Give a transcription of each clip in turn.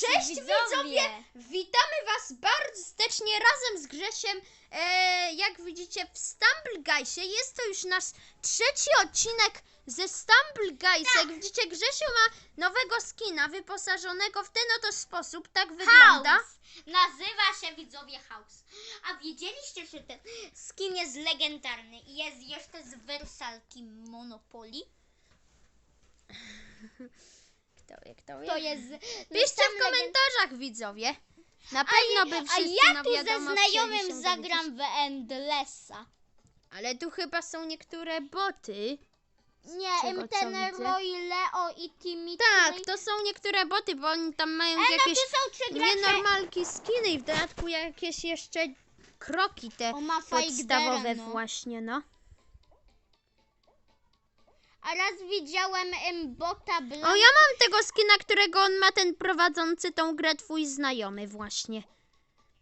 Cześć widzowie! widzowie! Witamy Was bardzo serdecznie razem z Grzesiem. E, jak widzicie w Stumble Guysie jest to już nasz trzeci odcinek ze Stumble Guys. Jak widzicie Grzesiu ma nowego skina wyposażonego w ten oto sposób. Tak wygląda. House. Nazywa się widzowie House. A wiedzieliście, że ten skin jest legendarny i jest jeszcze z wersalki Monopoly? Kto wie, kto wie. To jest... Piszcie w komentarzach widzowie. Na pewno by a wszyscy ja tu wiadomo, ze chcieli się znajomym zagram w Endlessa. Ale tu chyba są niektóre boty. Nie, czego, co ten? Roy, Leo i Timmy. Tak, to są niektóre boty, bo oni tam mają E, no jakieś są trzy gracze. nienormalki skiny i w dodatku jakieś jeszcze kroki te ma podstawowe no. właśnie, no. A raz widziałem em, bota O, ja mam tego skina, którego on ma ten prowadzący tą grę twój znajomy właśnie.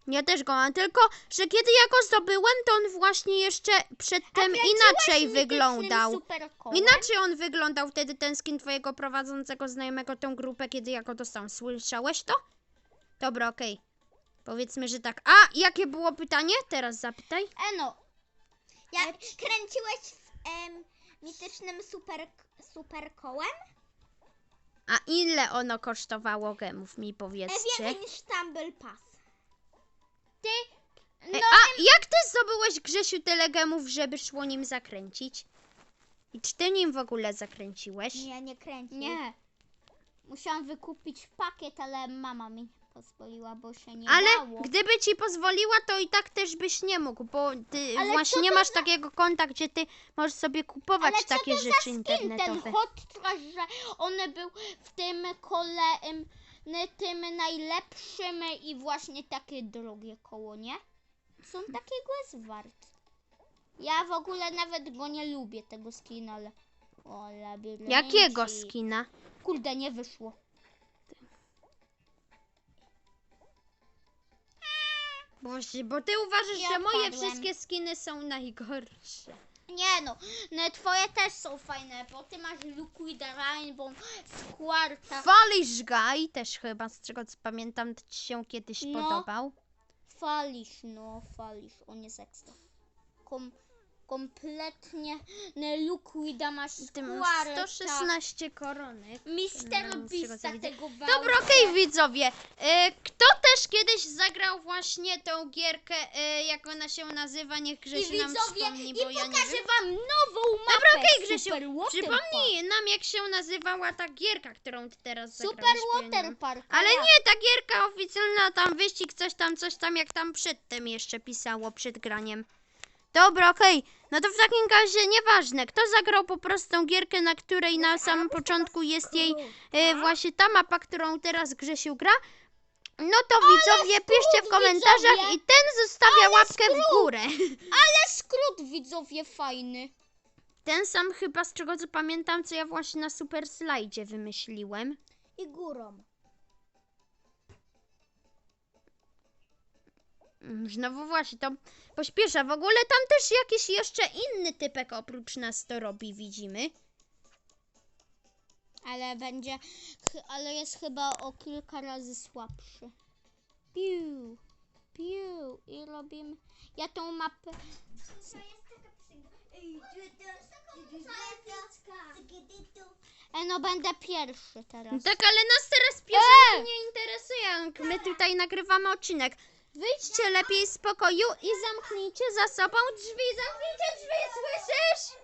Ja też go mam, tylko że kiedy ja go zdobyłem, to on właśnie jeszcze przedtem inaczej wyglądał. Inaczej on wyglądał wtedy ten skin twojego prowadzącego znajomego tą grupę, kiedy ja go dostałam. Słyszałeś to? Dobra, okej. Powiedzmy, że tak. A, jakie było pytanie? Teraz zapytaj. Eno, ja kręciłeś z em, mitycznym super, super kołem? A ile ono kosztowało gemów, mi powiedzcie? niż Stumble Pass. Ty, E, no a jak ty zdobyłeś, Grzesiu, tyle gemów, żeby szło nim zakręcić? I czy ty nim w ogóle zakręciłeś? nie, nie kręcił. Nie. Musiałam wykupić pakiet, ale mama mi pozwoliła, bo się nie Ale dało. gdyby ci pozwoliła, to i tak też byś nie mógł, bo ty Ale właśnie nie to masz takiego konta, gdzie ty możesz sobie kupować Ale co takie to rzeczy za skin, internetowe. ten hot trash, że on był w tym kole, em, n- tym najlepszym i właśnie takie drogie koło, nie? On takiego jest wart? Ja w ogóle nawet go nie lubię, tego skina, ale... O, labiryncik. Jakiego skina? Kurde, nie wyszło. Właśnie, bo ty uważasz, Ja że moje wszystkie skiny są najgorsze. Nie no, no twoje też są fajne, bo ty masz Liquid Rainbow, Squarta, Falish Guy też chyba, z czego co pamiętam, ci się kiedyś No. podobał. Falisz, no falisz, on jest ekstra. Kom, kompletnie Liquida masz Ty masz Squarta, 116 koronek. Mister No, z tego, Beasta Dobra, okej widzowie. E, kto też kiedyś zagrał właśnie tą gierkę, e, jak ona się nazywa, niech I Grzesiu nam widzowie, przypomni, i bo ja nie pokażę wiem. wam nową mapę Dobra, okej Grzesiu, Super Water przypomnij nam jak się nazywała ta gierka, którą ty teraz Park. zagrałeś. Super bo ja nie Water wiem. Park. Ale ja. nie, ta gierka oficjalna, tam wyścig, coś tam, coś tam, jak tam przedtem jeszcze pisało, przed graniem. Dobra, okej. No to w takim razie nieważne, kto zagrał po prostu tą gierkę, na której na samym początku jest jej e, właśnie ta mapa, którą teraz Grzesiu gra. No to widzowie, piszcie w komentarzach widzowie. i ten zostawia łapkę w górę. Ale skrót widzowie fajny. Ten sam chyba, z czego co pamiętam, co ja właśnie na super slajdzie wymyśliłem. I górą. Znowu właśnie, to pośpiesza. W ogóle tam też jakiś jeszcze inny typek oprócz nas to robi, widzimy. Ale będzie, ale jest chyba o kilka razy słabszy. Piu, piu i robimy. Ja tą mapę. E, no będę pierwszy teraz. Tak, ale nas teraz pierwsze nie interesuje. My tutaj nagrywamy odcinek. Wyjdźcie lepiej z pokoju i zamknijcie za sobą drzwi. Zamknijcie drzwi, słyszysz?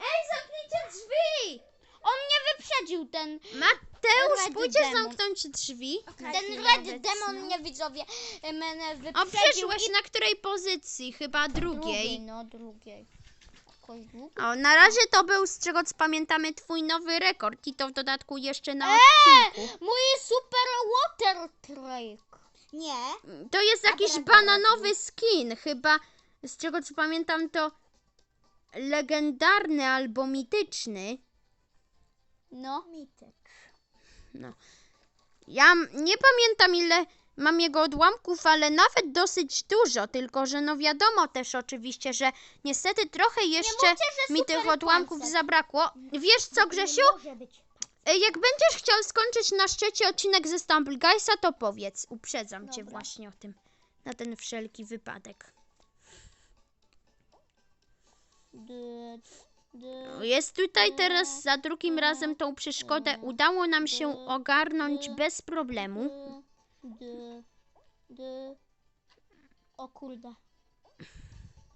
Ej, zamknijcie drzwi! On mnie wyprzedził ten, Mateusz, Red pójdzie Demon. zamknąć drzwi. ten Red Demon no. mnie widzowie e, mnie O, wyprzedził. przeszłeś na której pozycji? Chyba drugiej. drugiej. No drugiej. Jakoś długo. O, na razie to był, z czego co pamiętamy, twój nowy rekord i to w dodatku jeszcze na Eee! odcinku. Mój super. Nie. To jest jakiś Abrakadabra. bananowy skin, chyba, z czego co pamiętam, to legendarny albo mityczny. No. Mitek. No. Ja nie pamiętam ile mam jego odłamków, ale nawet dosyć dużo, tylko że no wiadomo też oczywiście, że niestety trochę jeszcze mówcie, że mi super tych odłamków zabrakło. Wiesz co, Grzesiu? może być jak będziesz chciał skończyć nasz trzeci odcinek ze Stumble Guysa, to powiedz. Uprzedzam cię Dobra. właśnie o tym. Na ten wszelki wypadek. Jest tutaj teraz za drugim razem tą przeszkodę. Udało nam się ogarnąć bez problemu. O kurde.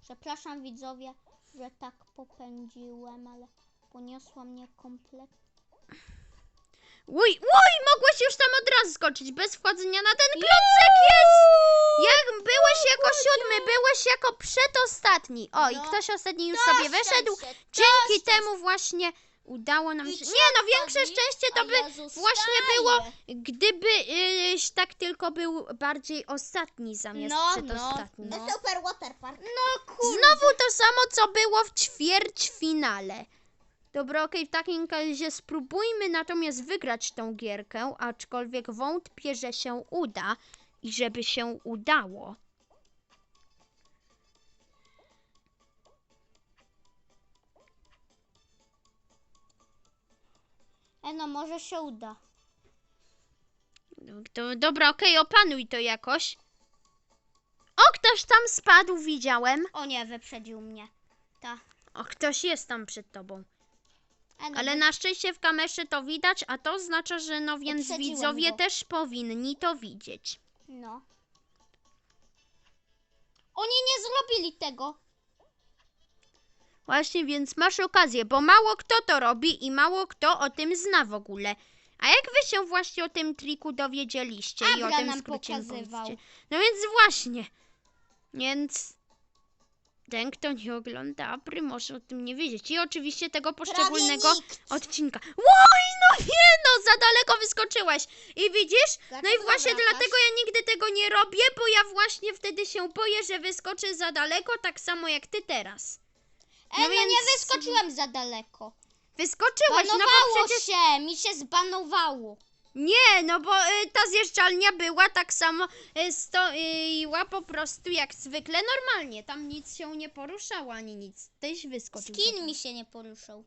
Przepraszam widzowie, że tak popędziłem, ale poniosła mnie komplet. Uj, uj, mogłeś już tam od razu skoczyć, bez wchodzenia na ten klocek jest! Jak byłeś jako siódmy, byłeś jako przedostatni. O, i No. ktoś ostatni już sobie wyszedł. Dzięki temu właśnie udało nam I się... Nie no, większe szczęście to A by ja właśnie było, gdyby yy, tak tylko był bardziej ostatni zamiast No, przedostatni. no, No super waterpark. No kurde. Znowu to samo, co było w ćwierćfinale. Dobra, okej, w takim razie spróbujmy natomiast wygrać tą gierkę, aczkolwiek wątpię, że się uda i żeby się udało. E no, może się uda. Dobra, okej, opanuj to jakoś. O, ktoś tam spadł, widziałem. O nie, wyprzedził mnie. Ta. O, ktoś jest tam przed tobą. Ale na szczęście w kamerze to widać, a to oznacza, że no więc widzowie go. też powinni to widzieć. No. Oni nie zrobili tego. Właśnie, więc masz okazję, bo mało kto to robi i mało kto o tym zna w ogóle. A jak wy się właśnie o tym triku dowiedzieliście i o tym nam skrócie pokazywał. powiedzcie? No więc właśnie. Więc ten, kto nie ogląda Abry, może o tym nie wiedzieć. I oczywiście tego poszczególnego odcinka. Łoj, no nie no, za daleko wyskoczyłeś. I widzisz? No i Dlaczego właśnie wracasz? dlatego ja nigdy tego nie robię, bo ja właśnie wtedy się boję, że wyskoczę za daleko, tak samo jak ty teraz. E No no, więc- nie wyskoczyłem za daleko. Wyskoczyłeś, no bo Banowało przecież... się, mi się zbanowało. Nie, no bo y, ta zjeżdżalnia była tak samo y, stoiła po prostu jak zwykle normalnie. Tam nic się nie poruszało ani nic. Tyś wyskoczył. Skin mi się nie poruszał.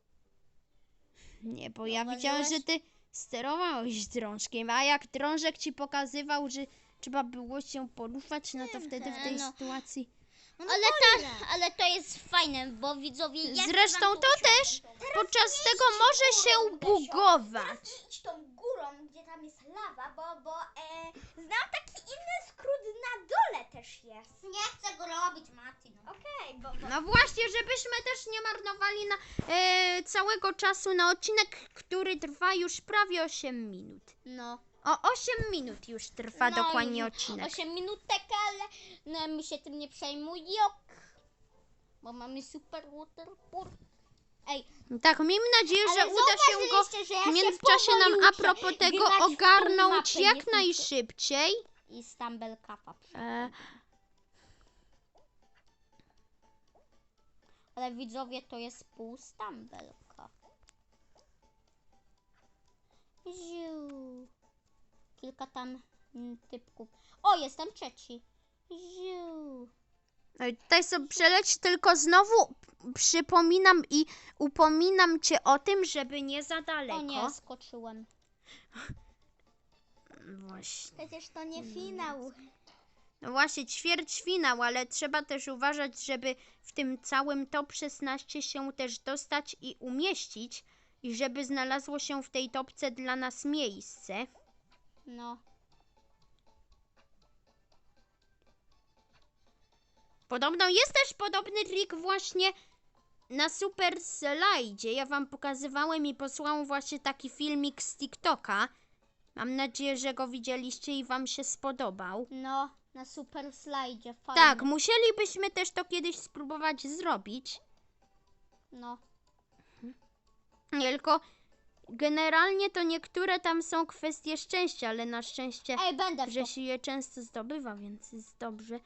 Nie, bo ja Zauważyłeś? widziałem, że ty sterowałeś drążkiem, a jak drążek ci pokazywał, że trzeba było się poruszać, no to wtedy w tej no. sytuacji... No Ale, ta, ale to jest fajne, bo widzowie... ja chcę Zresztą wam to też podczas tego może się bugować. Idź tą górą, gdzie tam jest lawa, bo, bo e, znam taki inny skrót na dole też jest. Nie chcę go robić, Mati. No. Okej, bo, bo No właśnie, żebyśmy też nie marnowali na, e, całego czasu na odcinek, który trwa już prawie 8 minut. no. O 8 minut już trwa No, dokładnie odcinek. 8 minutek, ale no, mi się tym nie przejmuje. Bo mamy super waterport. Ej, Tak, miejmy nadzieję, że ale uda się go zauważyliście, że ja w międzyczasie nam a uczę propos tego grać w tą ogarnąć mapę, jak tylko- najszybciej. I Stumble Cupa. E, Ale widzowie, to jest pół Stumble Cup. Ziu. Kilka tam mm, typków. O, jestem trzeci. Ziu. no i tutaj sobie przeleć, tylko znowu przypominam i upominam cię o tym, żeby nie za daleko. O nie, skoczyłem. Właśnie. przecież to nie finał. No właśnie, ćwierćfinał, ale trzeba też uważać, żeby w tym całym top 16 się też dostać i umieścić i żeby znalazło się w tej topce dla nas miejsce. No. Podobno jest też podobny trik właśnie na Super Slajdzie. Ja wam pokazywałem i posłałem właśnie taki filmik z TikToka. Mam nadzieję, że go widzieliście i wam się spodobał. No, na super slajdzie. Fajnie. Tak, musielibyśmy też to kiedyś spróbować zrobić. No. Tylko generalnie to niektóre tam są kwestie szczęścia, ale na szczęście Ej, będę w to. że się je często zdobywa, więc jest dobrze.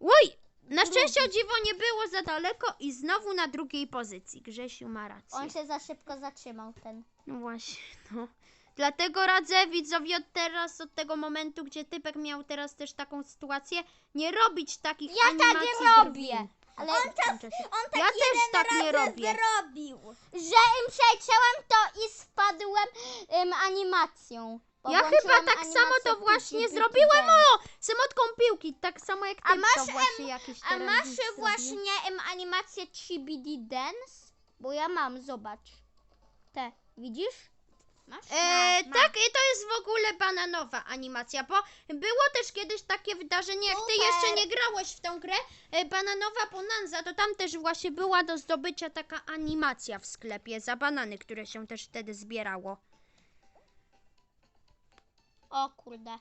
Oj! Na szczęście o dziwo nie było za daleko i znowu na drugiej pozycji. Grzesiu ma rację. On się za szybko zatrzymał, ten. No właśnie, no. Dlatego radzę widzowie od teraz, od tego momentu, gdzie typek miał teraz też taką sytuację, nie robić takich Ja tak animacji nie robię. drwin. Ale On, czas, on tak Ja też tak nie robię. zrobił. że im przecięłam to i spadłem em, animacją. Ja chyba tak samo to właśnie Pity zrobiłem, Pity o! Samotką piłki, tak samo jak ty A masz, to em, właśnie jakieś A masz właśnie em, animację 3BD Dance? Bo ja mam, zobacz. Te, widzisz? Masz? E, Ma, ma. tak, i to jest w ogóle bananowa animacja, bo było też kiedyś takie wydarzenie, jak ty Super. jeszcze nie grałeś w tą grę, e, bananowa bonanza, to tam też właśnie była do zdobycia taka animacja w sklepie za banany, które się też wtedy zbierało. O kurde.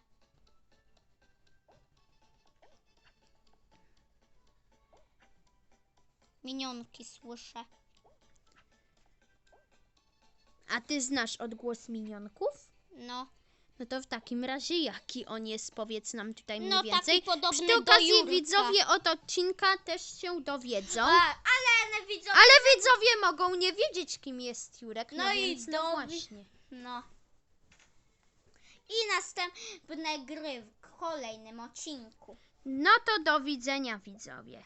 Minionki słyszę. A ty znasz odgłos minionków? No. No to w takim razie jaki on jest, powiedz nam tutaj mniej No więcej. taki podobny Przy do okazji Jurka. widzowie od odcinka też się dowiedzą. A, ale widzą. Ale widzowie mogą nie wiedzieć, kim jest Jurek, no, No i więc no dowi- właśnie. No. I następne gry w kolejnym odcinku. No to do widzenia widzowie.